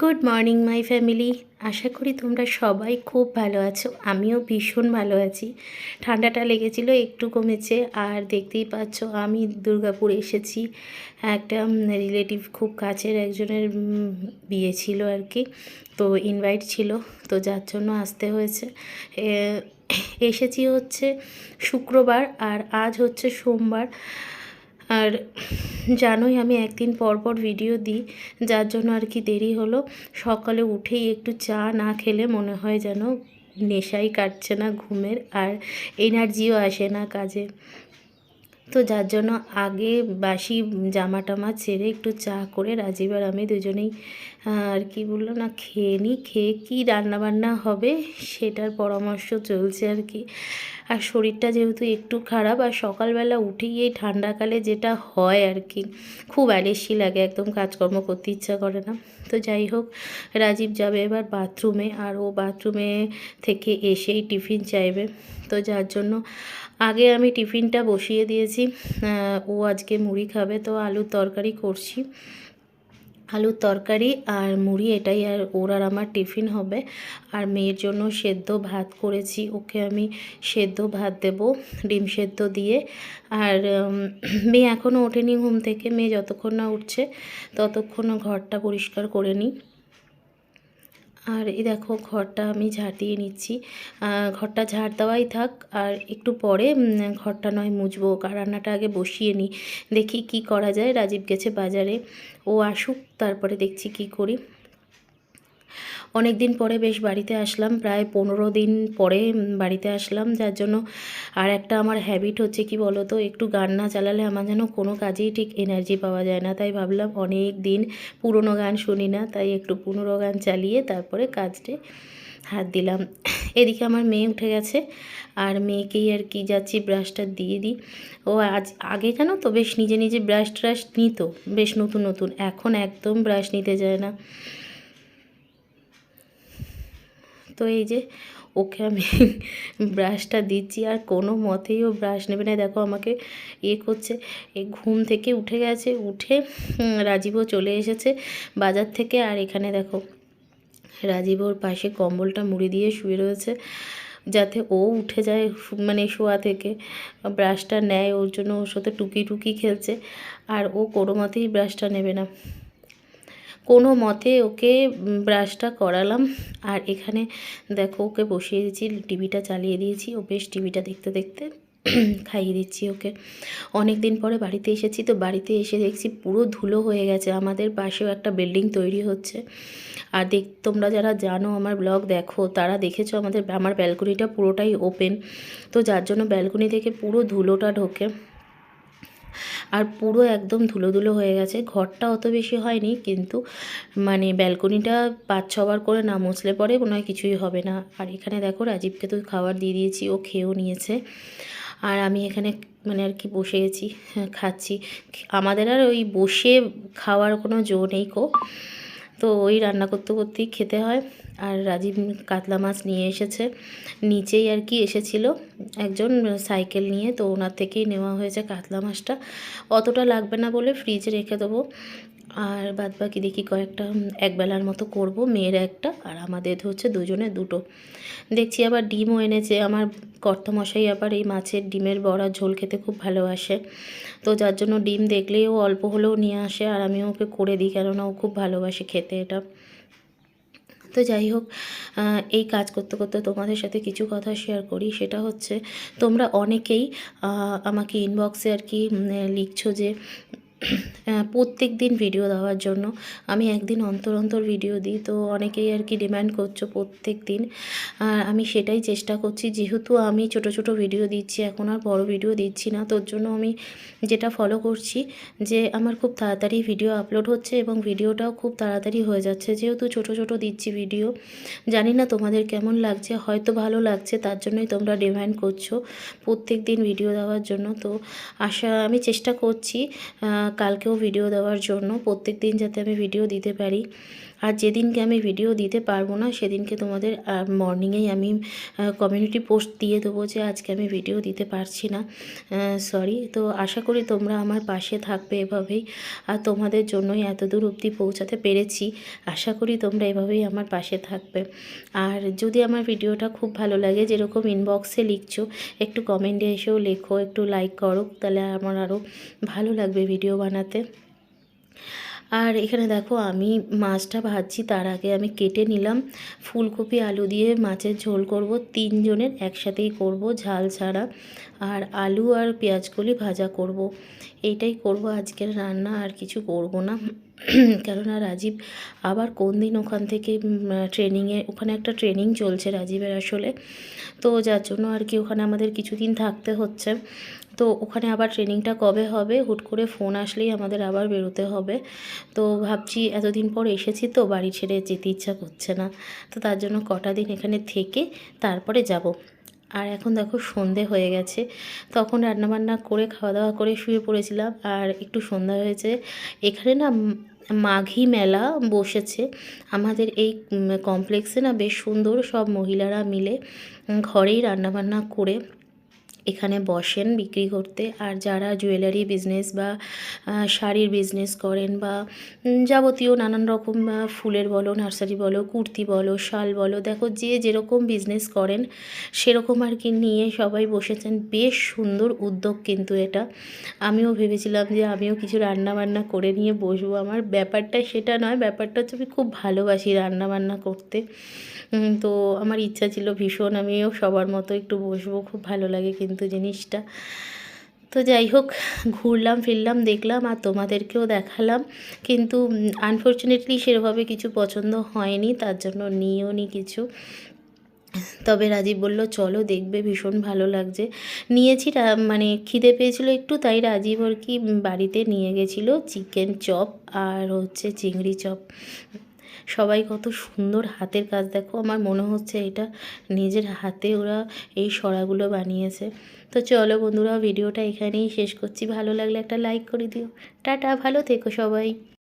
Good morning my family আশা করি তোমরা সবাই খুব ভালো আছো। আমিও ভীষণ ভালো আছি। ঠান্ডাটা লেগেছিল, একটু কমেছে। আর দেখতেই পাচ্ছ, আমি দুর্গাপুর এসেছি। একটা রিলেটিভ খুব কাছের একজনের বিয়ে ছিল আর কি। তো ইনভাইট ছিল। তো যার জন্য আসতে হয়েছে। এসেছি হচ্ছে শুক্রবার। আর আজ হচ্ছে সোমবার। আর জানোই আমি একদিন পর পর ভিডিও দিই, যার জন্য আর কি দেরি হলো। সকালে উঠেই একটু চা না খেলে মনে হয় যেন নেশাই কাটছে না ঘুমের, আর এনার্জিও আসে না কাজে। তো যার জন্য আগে বাসি জামা টামা ছেড়ে একটু চা করে রাজীব আর আমি দুজনেই আর কি বলল না, খেয়ে নিই খেয়ে কী রান্নাবান্না হবে সেটার পরামর্শ চলছে আর কি। আর শরীরটা যেহেতু একটু খারাপ, আর সকালবেলা উঠেই এই ঠান্ডাকালে যেটা হয় আর কি, খুব অ্যালেসি লাগে, একদম কাজকর্ম করতে ইচ্ছা করে না। তো যাই হোক, রাজীব যাবে এবার বাথরুমে, আর ও বাথরুমে থেকে এসেই টিফিন চাইবে। তো যার জন্য আগে আমি টিফিনটা বসিয়ে দিয়েছি ও আজকে মুড়ি খাবে, তো আলুর তরকারি করছি। আলুর তরকারি আর মুড়ি এটাই, আর ওর আর আমার টিফিন হবে। আর মেয়ের জন্য সেদ্ধ ভাত করেছি, ওকে আমি সেদ্ধ ভাত দেব, ডিম সেদ্ধ দিয়ে। আর মেয়ে এখনও ওঠেনি ঘুম থেকে, মেয়ে যতক্ষণ না উঠছে, ততক্ষণ ঘরটা পরিষ্কার করে নিই। আর এই দেখো ঘরটা আমি ঝাড় দিয়ে নিচ্ছি। ঘরটা ঝাড় দেওয়াই থাক, আর একটু পরে ঘরটা নয় মুছবো রান্নাটা আগে বসিয়ে নিই। দেখি কি করা যায়, রাজীব গেছে বাজারে। ও আসুক, তারপরে দেখছি কি করি। অনেক দিন পরে বেশ বাড়িতে আসলাম, প্রায় পনেরো দিন পরে বাড়িতে আসলাম, যার জন্য আর একটা আমার হ্যাবিট হচ্ছে কি বলো তো একটু গান না চালালে আমার যেন কোনো কাজেই ঠিক এনার্জি পাওয়া যায় না। তাই ভাবলাম অনেক দিন পুরনো গান শুনি না, তাই একটু পুরনো গান চালিয়ে তারপরে কাজটে হাত দিলাম। এদিকে আমার মেয়ে উঠে গেছে, আর মেয়েকেই আর কি যাচ্ছি ব্রাশটা দিয়ে দিই। ও আজ, আগে জানো তো বেশ নিজে নিজে ব্রাশ ট্রাশ নিত, বেশ নতুন নতুন, এখন একদম ব্রাশ নিতে যায় না। তো এই যে ওকে আমি ব্রাশটা দিচ্ছি আর কোনো মতেই ও ব্রাশ নেবে না। দেখো আমাকে এ করছে, এ ঘুম থেকে উঠে গেছে, উঠে রাজীবও চলে এসেছে বাজার থেকে। আর এখানে দেখো রাজীব ওর পাশে কম্বলটা মুড়ি দিয়ে শুয়ে রয়েছে যাতে ও উঠে যায় মানে শোয়া থেকে। ব্রাশটা নেয়, ওর জন্য ওর সাথে টুকি টুকি খেলছে। আর ও কোনো মতেই ব্রাশটা নেবে না। কোনো মতে ওকে ব্রাশটা করালাম। আর এখানে দেখো, ওকে বসিয়ে দিয়েছি, টিভিটা চালিয়ে দিয়েছি। ও বেশ টিভিটা দেখতে দেখতে খাইয়ে দিচ্ছি ওকে। অনেক দিন পরে বাড়িতে এসেছি তো বাড়িতে এসে দেখছি পুরো ধুলো হয়ে গেছে। আমাদের পাশেও একটা বিল্ডিং তৈরি হচ্ছে। আর দেখ, তোমরা যারা জানো আমার ব্লগ দেখো, তারা দেখেছ আমাদের, আমার ব্যালকনিটা পুরোটাই ওপেন তো যার জন্য ব্যালকনি থেকে পুরো ধুলোটা ঢোকে। আর পুরো একদম ধুলো ধুলো হয়ে গেছে। ঘরটা অত বেশি হয়নি, কিন্তু মানে ব্যালকনিটা পাঁচ ছবার করে না মুছলে পরে মনে হয় কিছুই হবে না। আর এখানে দেখো রাজীবকে তো খাবার দিয়ে দিয়েছি, ও খেয়েও নিয়েছে। আর আমি এখানে মানে আর কি বসে গেছি খাচ্ছি। আমাদের আর ওই বসে খাওয়ার কোনো জো নেই কো। তো ওই রান্না করতে করতেই খেতে হয়। আর রাজীব কাতলা মাছ নিয়ে এসেছে। নিচেই আর কি এসেছিল একজন সাইকেল নিয়ে। তো ওনার থেকেই নেওয়া হয়েছে কাতলা মাছটা। অতটা লাগবে না বলে ফ্রিজে রেখে দেবো। আর বাদ বাকি দেখি কয়েকটা একবেলার মতো করব, মেয়ের একটা আর আমাদের হচ্ছে দুজনে দুটো। দেখছি আবার ডিমও এনেছে, আমার কর্তামশাই আবার এই মাছের ডিমের বড়া ঝোল খেতে খুব ভালোবাসে। তো যার জন্য ডিম দেখলেই ও অল্প হলেও নিয়ে আসে আর আমি ওকে করে দিই, কেননা ও খুব ভালোবাসে খেতে এটা। তো যাই হোক এই কাজ করতে করতে তোমাদের সাথে কিছু কথা শেয়ার করি, সেটা হচ্ছে তোমরা অনেকেই আমাকে ইনবক্সে আর কি লিখছো যে প্রত্যেক দিন ভিডিও দেওয়ার জন্য। আমি একদিন অন্তর অন্তর ভিডিও দিই, তো অনেকেই আর কি ডিম্যান্ড করছ প্রত্যেক দিন। আর আমি সেটাই চেষ্টা করছি, যেহেতু আমি ছোট ছোট ভিডিও দিচ্ছি, এখন আর বড় ভিডিও দিচ্ছি না, তোর জন্য আমি যেটা ফলো করছি, যে আমার খুব তাড়াতাড়ি ভিডিও আপলোড হচ্ছে এবং ভিডিওটাও খুব তাড়াতাড়ি হয়ে যাচ্ছে। যেহেতু ছোট ছোট দিচ্ছি ভিডিও জানি না তোমাদের কেমন লাগছে, হয়তো ভালো লাগছে, তার জন্যই তোমরা ডিমান্ড করছ প্রত্যেক দিন ভিডিও দেওয়ার জন্য। তো আশা, আমি চেষ্টা করছি কালকেও ভিডিও দেওয়ার জন্য প্রত্যেক দিন যাতে আমি ভিডিও দিতে পারি। আর যেদিনকে আমি ভিডিও দিতে পারব না, সেদিনকে তোমাদের মর্নিংয়েই আমি কমিউনিটি পোস্ট দিয়ে দেবো যে আজকে আমি ভিডিও দিতে পারছি না। সরি তো আশা করি তোমরা আমার পাশে থাকবে এভাবেই। আর তোমাদের জন্যই এত দূর অবধি পৌঁছাতে পেরেছি। আশা করি তোমরা এভাবেই আমার পাশে থাকবে। আর যদি আমার ভিডিওটা খুব ভালো লাগে, যেরকম ইনবক্সে লিখছো, একটু কমেন্টে এসেও লেখো, একটু লাইক করো, তাহলে আমার আরও ভালো লাগবে ভিডিও বানাতে। আর এখানে দেখো আমি মাছটা ভাজছি, তার আগে আমি কেটে নিলাম। ফুলকপি, আলু দিয়ে মাছের ঝোল করব। তিনজনের একসাথেই করব ঝাল ছাড়া। আর আলু আর পেঁয়াজকলি ভাজা করব। এইটাই করব আজকের রান্না, আর কিছু করব না। কেননা রাজীব আবার কোন দিন ওখান থেকে ট্রেনিংয়ে ওখানে একটা ট্রেনিং চলছে রাজীবের আসলে। তো যার জন্য আর কি ওখানে আমাদের কিছুদিন থাকতে হচ্ছে। তো ওখানে আবার ট্রেনিংটা কবে হবে? হুট করে ফোন আসলেই আমাদের আবার বেরোতে হবে। তো ভাবছি এতদিন পর এসেছি তো, বাড়ি ছেড়ে যেতে ইচ্ছা করছে না। তো তার জন্য কটা দিন এখানে থেকে তারপরে যাব। আর এখন দেখো সন্ধে হয়ে গেছে। তখন রান্নাবান্না করে খাওয়া দাওয়া করে শুয়ে পড়েছিলাম। আর একটু সন্ধ্যা হয়েছে। এখানে না মাঘী মেলা বসেছে। আমাদের এই কমপ্লেক্সে না বেশ সুন্দর সব মহিলারা মিলে ঘরেই রান্নাবান্না করে এখানে বসেন বিক্রি করতে। আর যারা জুয়েলারি বিজনেস বা শাড়ির বিজনেস করেন বা যাবতীয় নানান রকম ফুলের বলো নার্সারি বলো, কুর্তি বলো, শাল বলো, দেখো যে যেরকম বিজনেস করেন, সেরকম আর কি নিয়ে সবাই বসেছেন। বেশ সুন্দর উদ্যোগ কিন্তু এটা। আমিও ভেবেছিলাম যে আমিও কিছু রান্নাবান্না করে নিয়ে বসবো। আমার ব্যাপারটা সেটা নয়, ব্যাপারটা হচ্ছে আমি খুব ভালোবাসি রান্নাবান্না করতে। তো আমার ইচ্ছা ছিল ভীষণ, আমিও সবার মতো একটু বসবো, খুব ভালো লাগে কিন্তু জিনিসটা। তো যাই হোক, ঘুরলাম, ফিরলাম, দেখলাম আর তোমাদেরকেও দেখালাম। কিন্তু আনফর্চুনেটলি সেভাবে কিছু পছন্দ হয়নি, তার জন্য নিয়েও নি কিছু। তবে রাজীব বলল, চলো, দেখবে, ভীষণ ভালো লাগছে। নিয়েছি মানে খিদে পেয়েছিল একটু, তাই রাজীব আর কি বাড়িতে নিয়ে গেছিল, চিকেন চপ আর হচ্ছে চিংড়ি চপ। সবাই কত সুন্দর হাতের কাজ। দেখো আমার মনে হচ্ছে এটা নিজের হাতে ওরা এই সরাগুলো বানিয়েছে। তো চলো বন্ধুরা, ভিডিওটা এখানেই শেষ করছি। ভালো লাগলে একটা লাইক করে দিও। টাটা, ভালো থেকো সবাই।